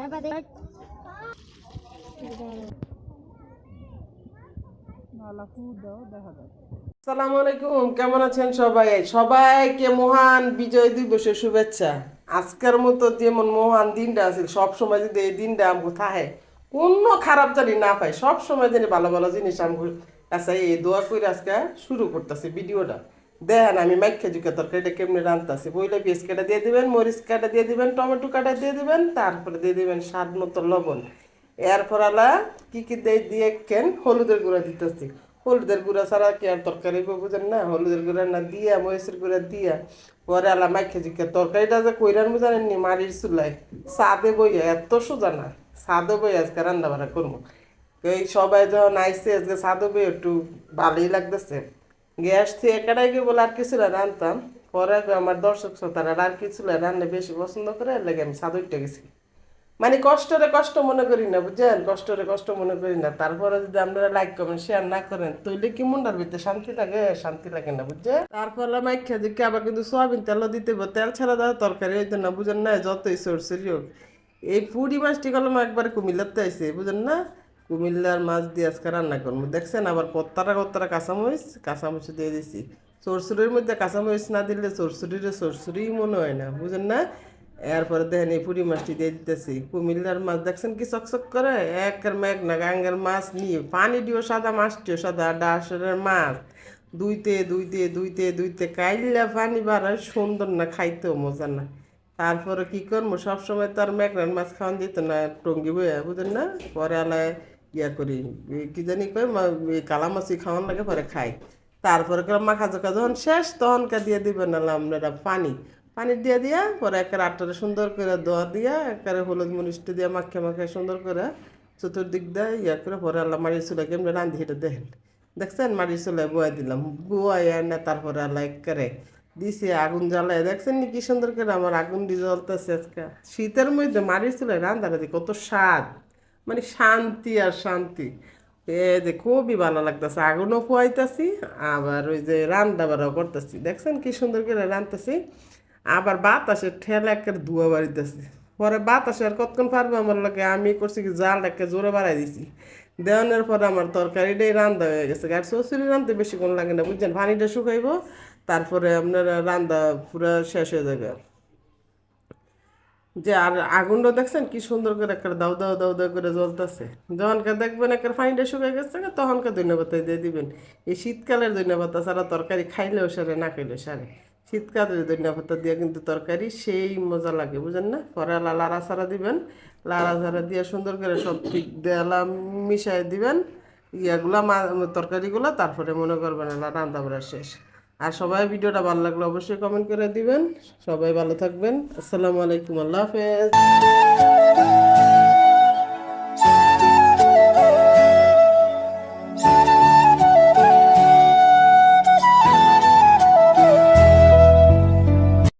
তারপর দেখ। সালাম আলাইকুম কেমন আছেন সবাই? সবাইকে মহান বিজয় দিবসের শুভেচ্ছা। আজকের মতো যেমন মহান দিনটা আছে সব সময় যদি এই দিনটা আমাকে থাকে কোনো খারাপ জানি না পাই সব সময় জানি ভালো ভালো জিনিস আমাকে আচ্ছা এই দোয়া করে আজকে শুরু করতেছি ভিডিওটা। দেখেন, আমি মাইখা জুকা তরকারিটা কেমনি রান্তাছি? বইলে পেঁয়াজ কাটা দিয়ে দিবেন, মরিচ কাটা দিয়ে দিবেন, টমেটো কাটা দিয়ে দিবেন, তারপরে দিয়ে দিবেন স্বাদ মতো লবণ। এরপর আলা কি কি দিয়ে দিয়ে কেন হলুদের গুঁড়া দিতেছি। হলুদের গুঁড়া ছাড়া কি আর তরকারি বুঝেন না? হলুদের গুঁড়া না দিয়া, মরিচের গুঁড়া দিয়া। পরে আলা মাইখে জিকে তরকারিটা যে কইরান জানেন নি মাটির চুলাই সাদে বইয়া এত সোজা না সাদে বই আজকে রান্না বাড়া করব। এই সবাই যখন আইসে আজকে সাদে বই একটু ভালোই লাগতেছে। গ্যাস থেকে কেটাই গিয়ে বলে আর কিছু রান্তাম পরে আমার দর্শক শ্রোতারা, আর কিছু রান্না বেশি পছন্দ করে, এর লাগে আমি সাদুরটা গেছি। মানে কষ্টরে কষ্ট মনে করি না, বুঝছেন? কষ্টরে কষ্ট মনে করি না। তারপরে যদি আপনারা লাইক কমেন্ট শেয়ার না করেন, তাহলে কি মুন্ডার ভিতরে শান্তি লাগে? শান্তি লাগে না বুঝছে তারপরে মাইক খেয়ে দিকে আবার কিন্তু সোয়াবিন তেলও দিতে তেল ছাড়া দেওয়া তরকারি হইতো না বুঝেন না, যতই সরসরি হোক। এই পুরি মাছটি কলম একবার কুমিল্লাতে আইছে, বুঝেন না? কুমিল্লার মাছ দিয়ে আজকে রান্না করব। দেখছেন আবার কত্তারা কত্তারা কাঁচামরিচ কাঁচামরিচ দিয়ে দিছি। সরসুরির মধ্যে কাঁচামরিচ না দিলে সরসুরির সরসুরি মনে হয় না, বুঝেন না? এরপরে দেখেন এই পুরি মাছটি দিয়ে দিতেছি। কুমিল্লার মাছ দেখছেন কি চকচক করে? একের মেঘ না গাঙ্গের মাছ নিয়ে পানি দিও সাদা, মাছটিও সাদা, ডাসরের মাছ। দুইতে দুইতে দুইতে দুইতে কাইল্লা পানি বাড়ায় সুন্দর না, খাইতেও মজা না। তারপরে কি করব? সবসময় তো আর মেঘনার মাছ খাওয়ান দিত না, টঙ্গি বইয়া, বুঝেন না? পরে আলায় ইয়া করি কি জানি কই মা- এই কালা মাছি খাওয়ান লাগে পরে খাই। তারপরে করে মাখা জোকা যখন শেষ তখনকে দিয়ে দিবেন আল্লাহ আপনারা পানি। পানি দিয়ে দিয়া পরে একের আটটা সুন্দর করে দোয়া দিয়া, একেবারে হলুদ মরিচটা দিয়ে মাখে মাখে সুন্দর করে চতুর্দিক দিয়ে ইয়া করে পরে আল্লাহ মারির চুলা কেমন রান্ধি এটা দেখেন। দেখছেন? মাটির চুলায় বয়া দিলাম, বয়া না তারপরে আল্লাহ একেবারে দিছে, আগুন জ্বালায়। দেখছেন নি কি সুন্দর করে আমার আগুন দিয়ে জ্বলতেছে আজকে? শীতের মধ্যে মাটির চুলায় রান্ধারাধি কত স্বাদ। মানে শান্তি আর শান্তি। এ যে খুবই ভালো লাগতেছে। আগুনও পোয়াইতেছি আবার ওই যে রান্না বাড়াও করতেছি। দেখছেন কি সুন্দর করে রান্নতেছি আবার বাতাসের ঠেলা একটা ধোয়া বাড়িতেছে। পরে বাতাসে আর কতক্ষণ পারবে আমার লোকে আমি করছি কি জাল জালটাকে জোরে বাড়াই দিছি। দেওয়ানোর পরে আমার তরকারিটাই রান্দা হয়ে গেছে। আর শ্বশুরি রান্ধতে বেশি কোন লাগে না, বুঝছেন? পানিটা শুকাইব, তারপরে আপনার রান্দা পুরো শেষ হয়ে যাবে যে আর আগুনটা দেখছেন কি সুন্দর করে একটা দাও দাও দাও দাও করে জ্বলতেছে। যখনকার দেখবেন একটা পানিটা শুকিয়ে গেছে তখনকার ধন্যবাদ দিয়ে দিবেন। এই শীতকালের ধন্যবাদ ছাড়া তরকারি খাইলেও সারে, না খাইলেও সারে। শীতকালের ধন্যবাদ দিয়ে কিন্তু তরকারি সেই মজা লাগে, বুঝেন না? পরে লাড়া ছাড়া দিবেন। লাড়া ছাড়া দিয়ে সুন্দর করে সব ঠিক দেলা মিশাই দিবেন। ইয়াগুলা তরকারিগুলো তারপরে মনে করবেন না রান্না বাড়া শেষ। আর সবাই ভিডিওটা ভালো লাগলে অবশ্যই কমেন্ট করে দিবেন। সবাই ভালো থাকবেন। আসসালামু আলাইকুম। আল্লাহ হাফেজ।